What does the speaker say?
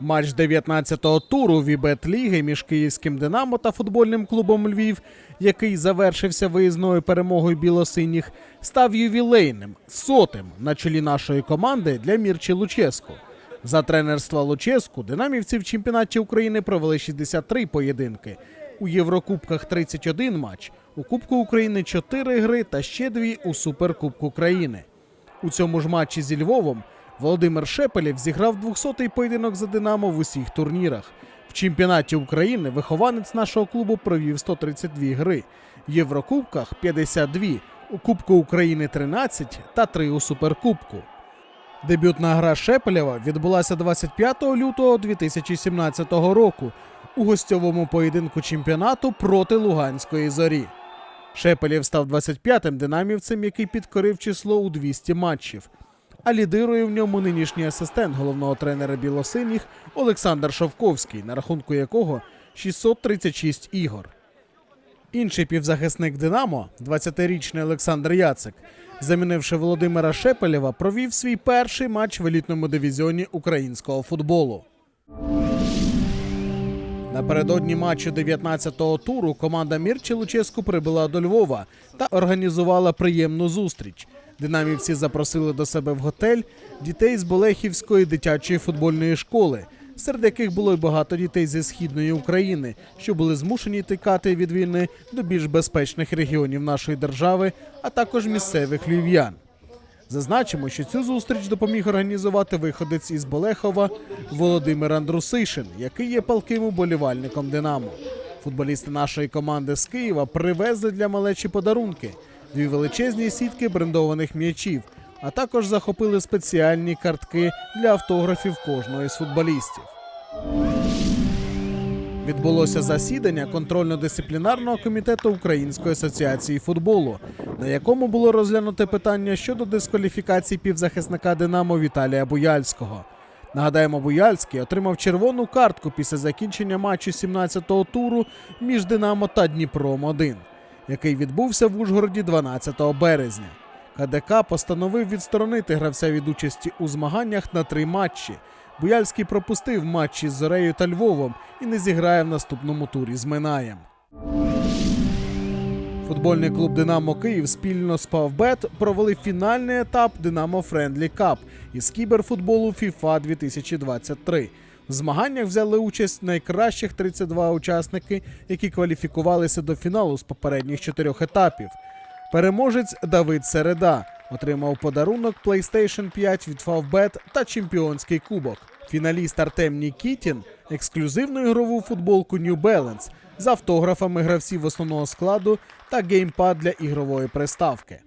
Матч 19-го туру Вібет Ліги між київським Динамо та футбольним клубом Львів, який завершився виїзною перемогою білосиніх, став ювілейним сотим на чолі нашої команди для Мірчі Луческу. За тренерства Луческу динамівці в чемпіонаті України провели 63 поєдинки. У Єврокубках 31 матч, у Кубку України 4 гри та ще дві у Суперкубку країни. У цьому ж матчі зі Львовом Володимир Шепелєв зіграв 200-й поєдинок за Динамо в усіх турнірах. В чемпіонаті України вихованець нашого клубу провів 132 гри, в Єврокубках 52, у Кубку України 13 та 3 у Суперкубку. Дебютна гра Шепелєва відбулася 25 лютого 2017 року у гостьовому поєдинку чемпіонату проти Луганської зорі. Шепелєв став 25-м динамівцем, який підкорив число у 200 матчів. А лідирує в ньому нинішній асистент головного тренера білосиніх Олександр Шовковський, на рахунку якого 636 ігор. Інший півзахисник Динамо, 20-річний Олександр Яцик, замінивши Володимира Шепелєва, провів свій перший матч в елітному дивізіоні українського футболу. Напередодні матчу 19-го туру команда Мірчі Луческу прибула до Львова та організувала приємну зустріч. Динамівці запросили до себе в готель дітей з Болехівської дитячої футбольної школи, серед яких було й багато дітей зі східної України, що були змушені тікати від війни до більш безпечних регіонів нашої держави, а також місцевих львів'ян. Зазначимо, що цю зустріч допоміг організувати виходець із Болехова Володимир Андрусишин, який є палким уболівальником Динамо. Футболісти нашої команди з Києва привезли для малечі подарунки, дві величезні сітки брендованих м'ячів, а також захопили спеціальні картки для автографів кожного із футболістів. Відбулося засідання контрольно-дисциплінарного комітету Української асоціації футболу, на якому було розглянуте питання щодо дискваліфікації півзахисника Динамо Віталія Буяльського. Нагадаємо, Буяльський отримав червону картку після закінчення матчу 17-го туру між Динамо та Дніпром 1 який відбувся в Ужгороді 12 березня. КДК постановив відсторонити гравця від участі у змаганнях на три матчі. Буяльський пропустив матчі з Зорею та Львовом і не зіграє в наступному турі з Минаєм. Футбольний клуб Динамо Київ спільно з Павбет провели фінальний етап Динамо Френдлі Кап із кіберфутболу FIFA 2023. В змаганнях взяли участь найкращих 32 учасники, які кваліфікувалися до фіналу з попередніх чотирьох етапів. Переможець Давид Середа отримав подарунок PlayStation 5 від Favbet та чемпіонський кубок. Фіналіст Артем Нікітін ексклюзивну ігрову футболку New Balance з автографами гравців основного складу та геймпад для ігрової приставки.